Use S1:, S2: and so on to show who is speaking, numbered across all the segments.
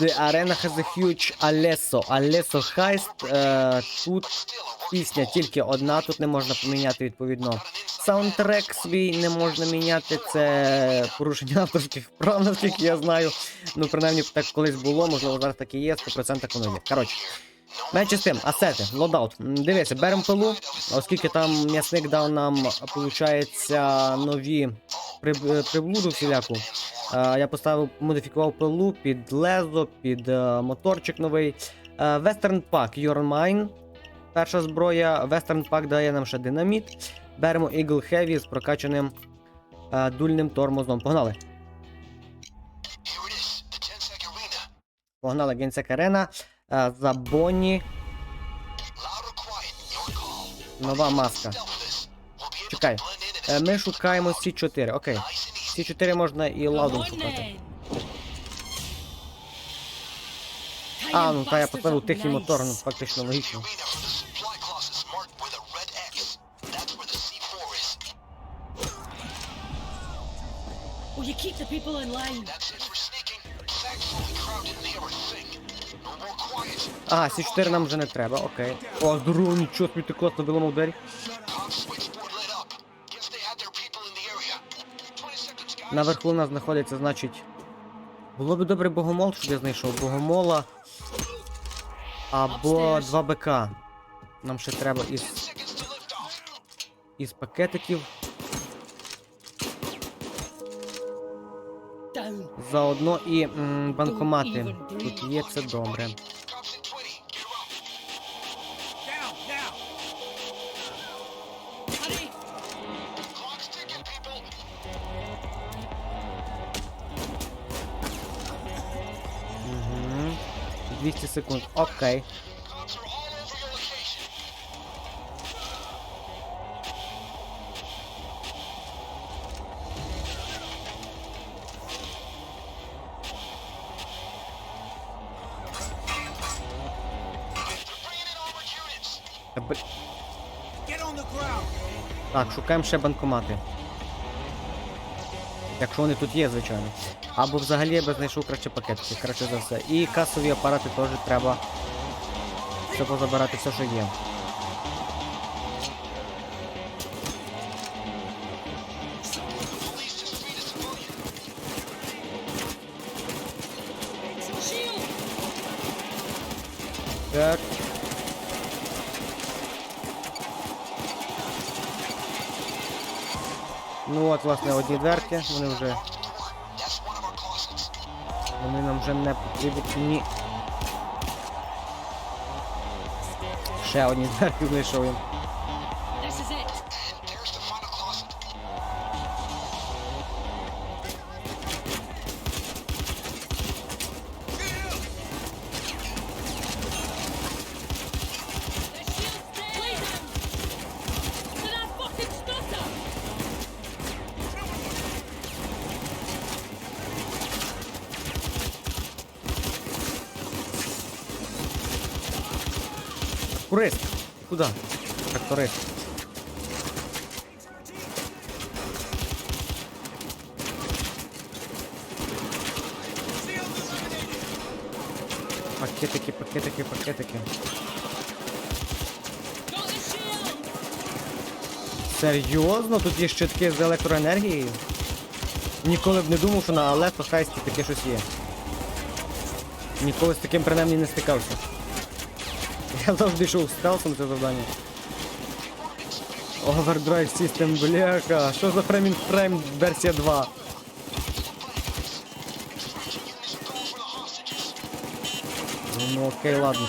S1: The arena has a huge Alesso. Alesso Heist. Е, тут пісня тільки одна, тут не можна поміняти відповідно. Саундтрек свій не можна міняти, це порушення авторських прав, наскільки я знаю. Ну, принаймні, так колись було, можливо, зараз так і є, 100% воно. Коротше. Менше з тим, асети, лодаут. Дивіться, беремо пилу, оскільки там м'ясник дав нам, виходить, нові приб- приблуду всіляку. Е, Я поставив, модифікував пилу під лезо, під е, моторчик новий. Е, Western Pack, Your Mine. Перша зброя. Western Pack дає нам ще динаміт. Беремо Eagle Heavy з прокачаним дульним тормозом. Погнали. Погнали Генсек Арена. За Бонні. Нова маска. Чекай. Ми шукаємо С4. Окей.
S2: Easy.
S1: С4 можна і ладом шукати. А, ну та я поставив тихий мотор, ну фактично логічно.
S2: Arena for the supply classes marked with a red X. That's where the C4 is.
S3: Will you keep the people in line?
S2: That's it for sneaking. Thankfully crowded near a thing. No more quiet.
S1: Ага, С4 нам вже не треба, окей. О, здорово, нічого собі ти класно виламав двері. Наверху у нас знаходиться, значить. Було б добре богомол, щоб я знайшов богомола. Або 2 БК. Нам ще треба із,
S2: 10 seconds to lift off.
S1: із пакетиків. Заодно і м, банкомати. Тут є це добре. 200 секунд. Окей. Так, шукаємо ще банкомати. Якщо вони тут є, звичайно. Або взагалі я би знайшов краще пакетики, краще за все. І касові апарати теж треба. Все позабирати все, що є. Так. Ну от, власне, одні дверки, вони вже. Вони нам вже не потрібні. Ще одні дверки знайшов Тракторист. Пакетики, пакетики, пакетики. Серйозно? Тут є щитки з електроенергією? Ніколи б не думав, що на Алето Хайсті таке щось є. Ніколи з таким принаймні не стикався. Я завжди йшов стелсом це завдання. Overdrive System, бляха. Що за фреймінг фрейм версія 2? Ну окей, ладно.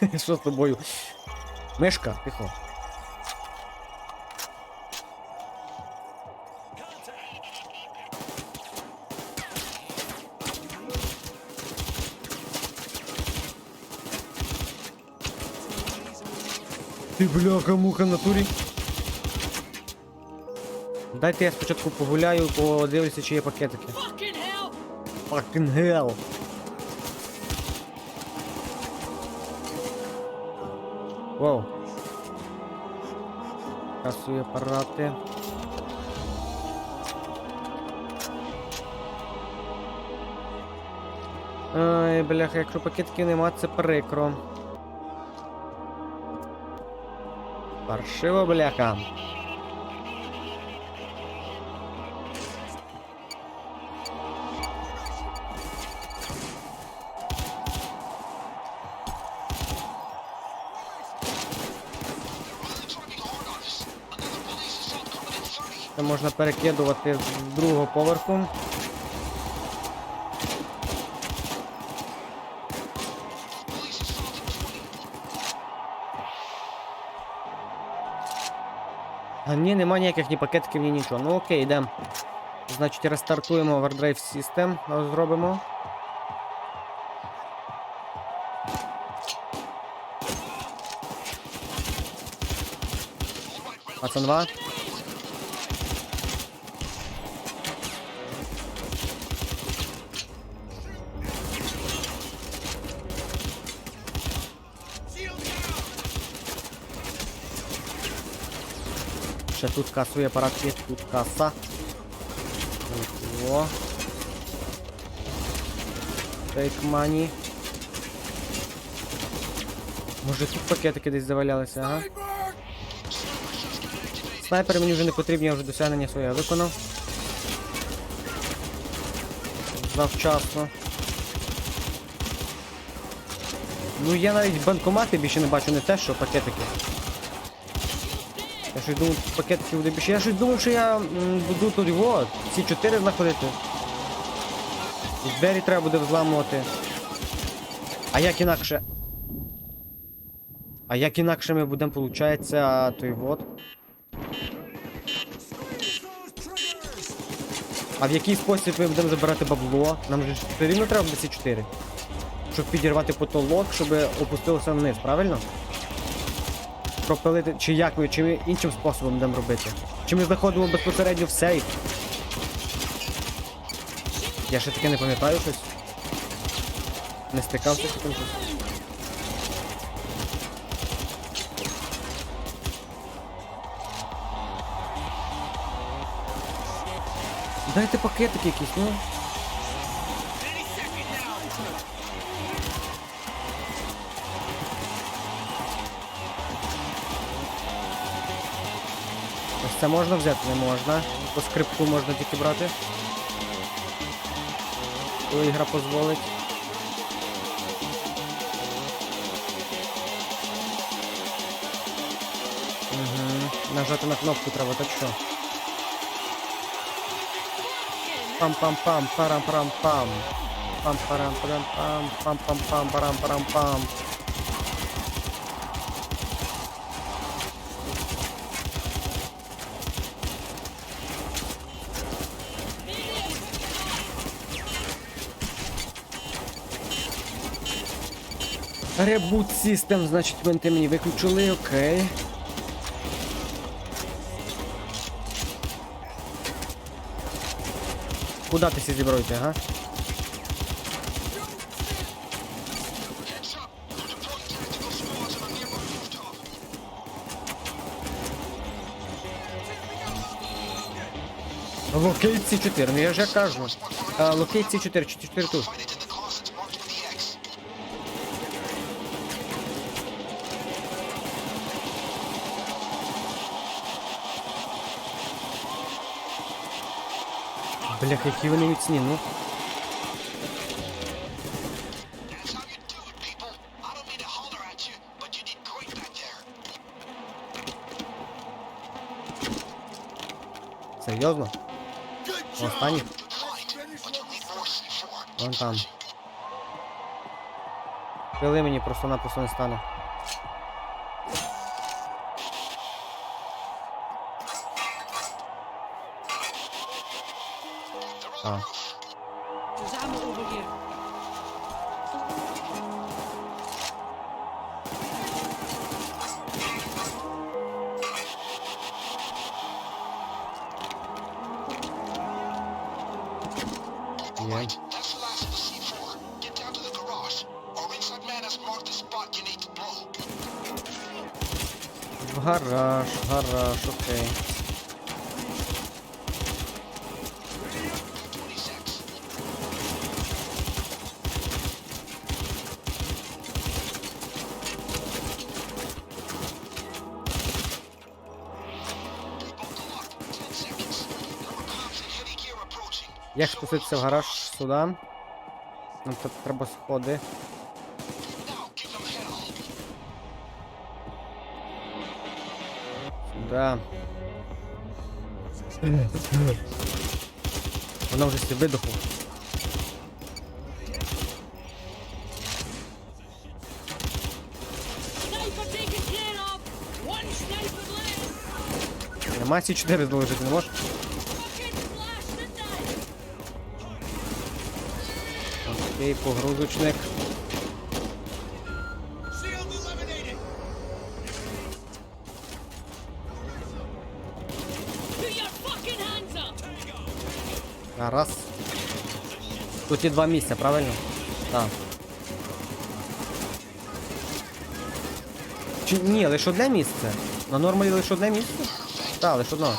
S1: Що з тобою? Мишка, тихо. Ти бляха, муха на турі. Дайте я спочатку погуляю, подивлюся, чи є пакетики.
S3: Fucking hell!
S1: Fucking hell. Вау. Касові апарати. Ай, бляха, якщо пакетиків нема, це прикро.
S2: In 30.
S1: Це можна перекидувати з другого поверху. Ні, нема ніяких ні пакетиків, ні нічого. Ну окей, йдемо. Значить, рестартуємо Overdrive System, зробимо. Пацан 2. Ще тут касовий апарат є, тут каса. О. Take money. Може тут пакетики десь завалялися, ага. Снайпери мені вже не потрібні, я вже досягнення своє виконав. Завчасно. Ну я навіть банкомати більше не бачу, не те, що пакетики. Я щось думав, тут пакетиків буде більше. Я щось думав, що я буду тут вот, ці чотири знаходити. І двері треба буде взламувати. А як інакше. А як інакше ми будемо, получається, той вот. А в який спосіб ми будемо забирати бабло? Нам же все рівно треба буде ці чотири. Щоб підірвати потолок, щоб опустилося вниз, правильно? Пропилити, чи як ми, чи ми іншим способом будемо робити. Чи ми заходимо безпосередньо в сейф. Я ще таке не пам'ятаю щось. Не стикався з таким щось. Дайте пакетики якісь, ну. Це можна взяти? Не можна. По скрипку можна тільки брати. Коли ігра дозволить. Угу. Нажати на кнопку треба, так що? Пам-пам-пам, парам-парам-пам. Пам-парам-парам-пам, пам-пам-пам, парам-парам-пам. Reboot System, значить, винти мені виключили, окей. Куда ти сі зіброїти, ага? Локейт 4 ну я вже кажу. А, Локейт 4 4 тут.
S2: You did great back there.
S1: Серйозно? Останній?
S2: Good fight, but you'll need more C4.
S1: Вон там. Пили мені просто-напросто не стане.
S2: They're on
S1: А.
S2: the roof.
S3: There's ammo over here.
S2: All
S1: Yeah.
S2: right, that's the last of the C4. Get down to the garage. Our inside man has marked the spot you need to blow.
S1: В гараж, гараж, окей.
S2: 26.
S1: Як спуститися в гараж сюди? Нам тут треба сходи. Сюди. Вона вже
S3: sniper left!
S1: Нема сі 4 залежити, не можеш? Окей, погрузочник. Раз. Тут є два місця, правильно? Так. Чи ні, лише одне місце? На нормалі лише одне місце? Так, лише одно.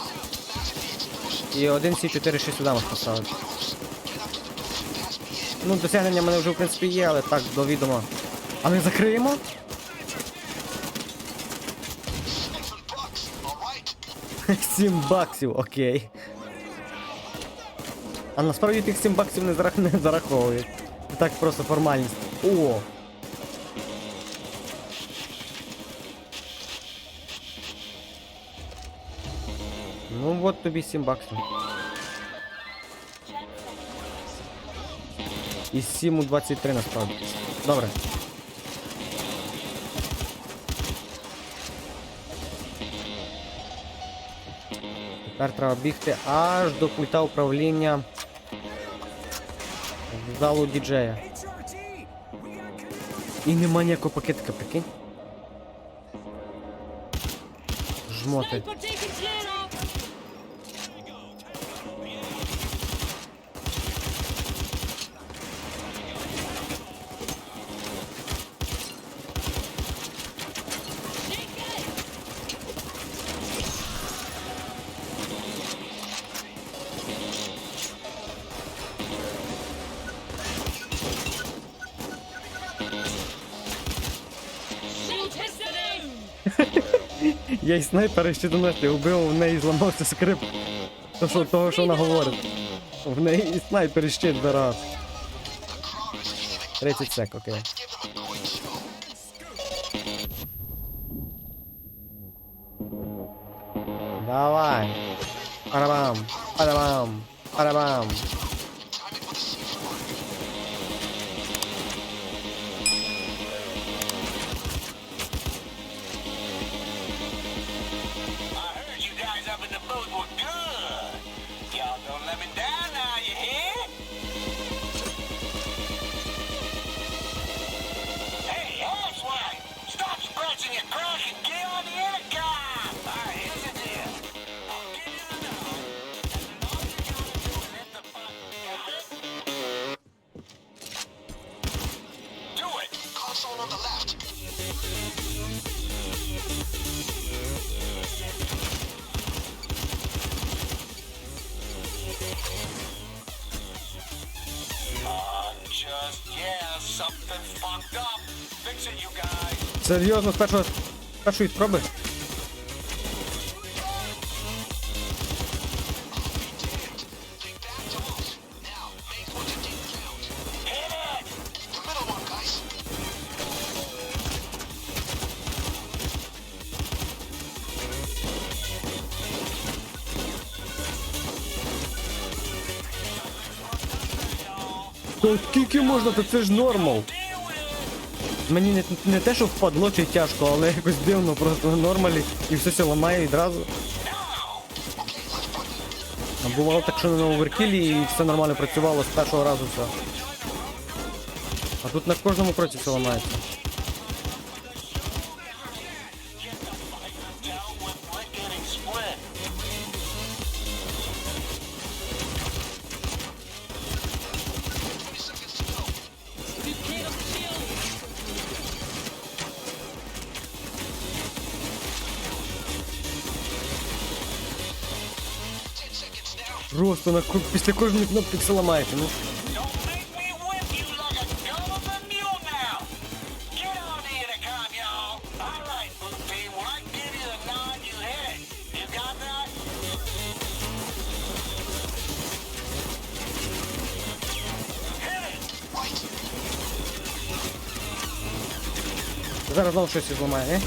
S1: І один сі 4 6 сюди можна поставити. Ну, досягнення мене вже в принципі є, але так, до відома. А ми закриємо? 7 баксів, окей. А насправді тих 7 баксів не, зарах... не зараховують. Так просто формальність. О! Ну от тобі 7 баксів. І 7 у 23 насправді. Добре. Тепер треба бігти аж до пульта управління в залу діджея. І нема ніякого пакетика, прикинь. Жмоти. Я і снайпера ще донати убив, в неї зламався скрип. То, що, того, що вона говорить. В неї і снайпер ще зараз. 30 сек, окей. Серйозно, з першого, з спроби? Скільки можна, то це ж нормал. Мені не, не те, що впадло чи тяжко, але якось дивно, просто нормалі і все все ламає відразу. А бувало так, що на оверкілі і все нормально працювало з першого разу все. А тут на кожному кроці все ламається. просто на після кожної кнопки все ламаєте. ну. Зараз вам щось зламає, не?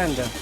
S4: bende.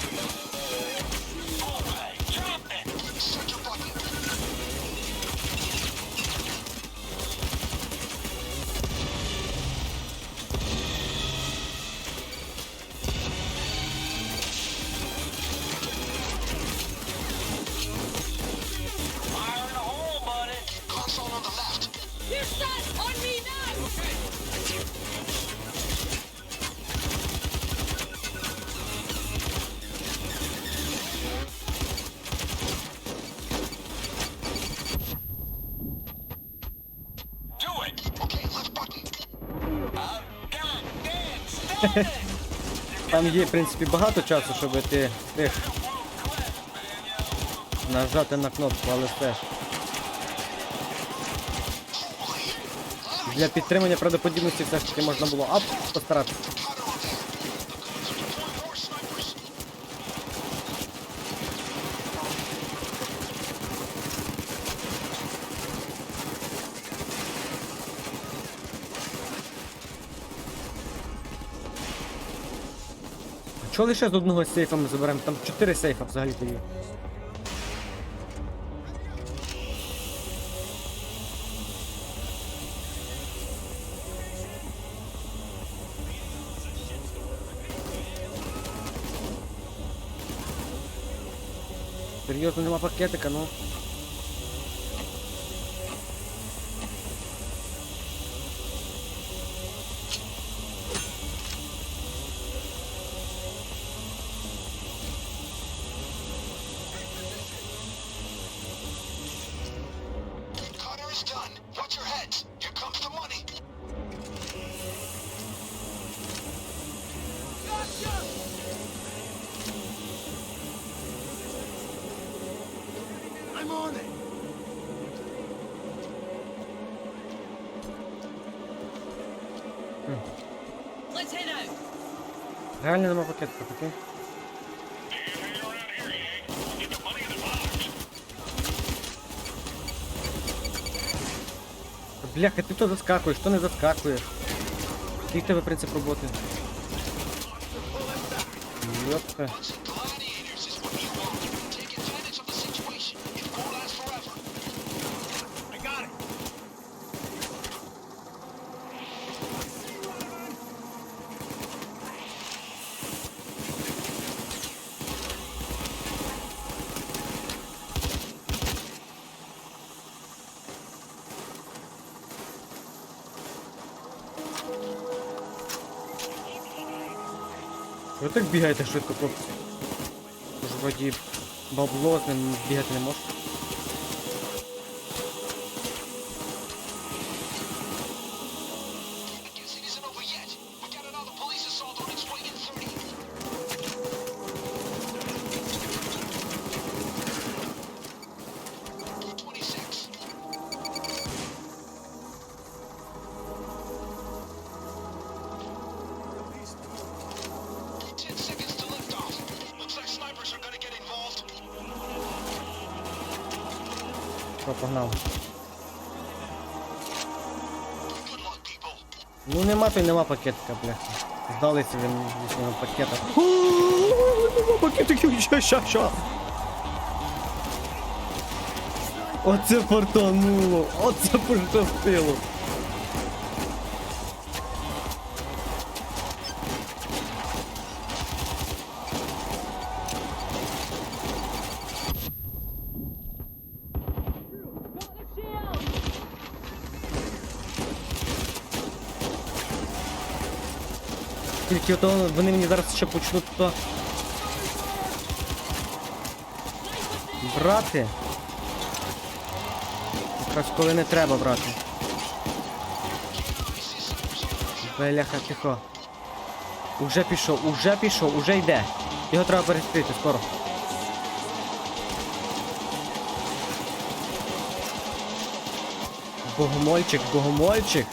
S1: Там є, в принципі, багато часу, щоб ти їх нажати на кнопку, але теж. Для підтримання правдоподібності все ж таки можна було ап постаратися. Чого лише з одного сейфа ми заберемо? Там 4 сейфа взагалі то є. Серйозно нема пакетика, ну. Реально нема пакетика, такий. Бляха, ти то заскакуєш, то не заскакуєш. Який в тебе принцип роботи? Йопта. Ви так бігаєте швидко, хлопці. Тож вроді бабло з ним не можеш. Погнали. Ну нема то й нема пакетика, бляха. Здалися він вісного пакета. Нема пакетиків, ща, ща, ща. Оце портануло, оце пощастило. Тільки то вони мені зараз ще почнуть то. Брати. Якраз коли не треба брати. Бляха, тихо. Уже пішов, уже пішов, уже йде. Його треба перестріти скоро. Богомольчик, богомольчик.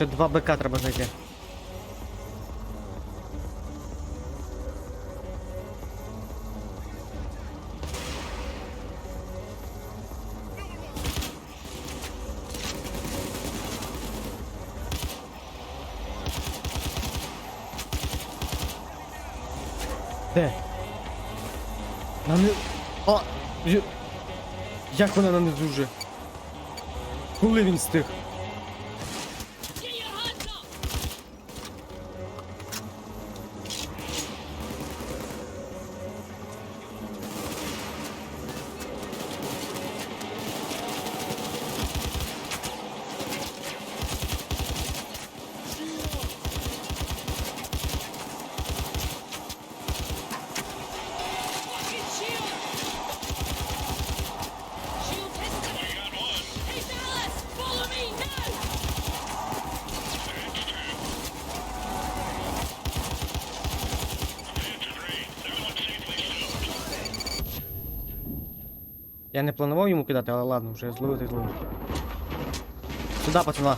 S1: Ще два БК треба знайти. Де? На не... А! Як вона на низу вже? Коли він стих? Я не планував йому кидати, але ладно, вже зловив та й зловив. Сюди, пацана.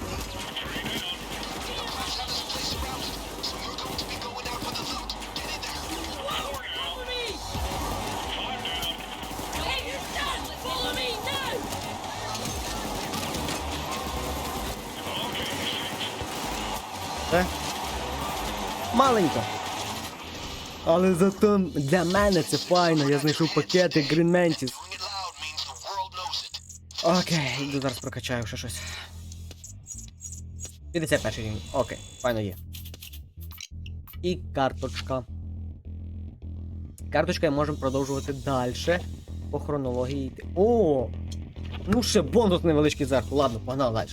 S1: Все? Маленько. Але зато для мене це файно, я знайшов пакети Green Mantis. Окей, йду зараз прокачаю ще щось. 51 рівень. Окей, файно є. І карточка. Карточка і можемо продовжувати далі. По хронології йти. О! Ну ще бонус невеличкий зверху. Ладно, погнали далі.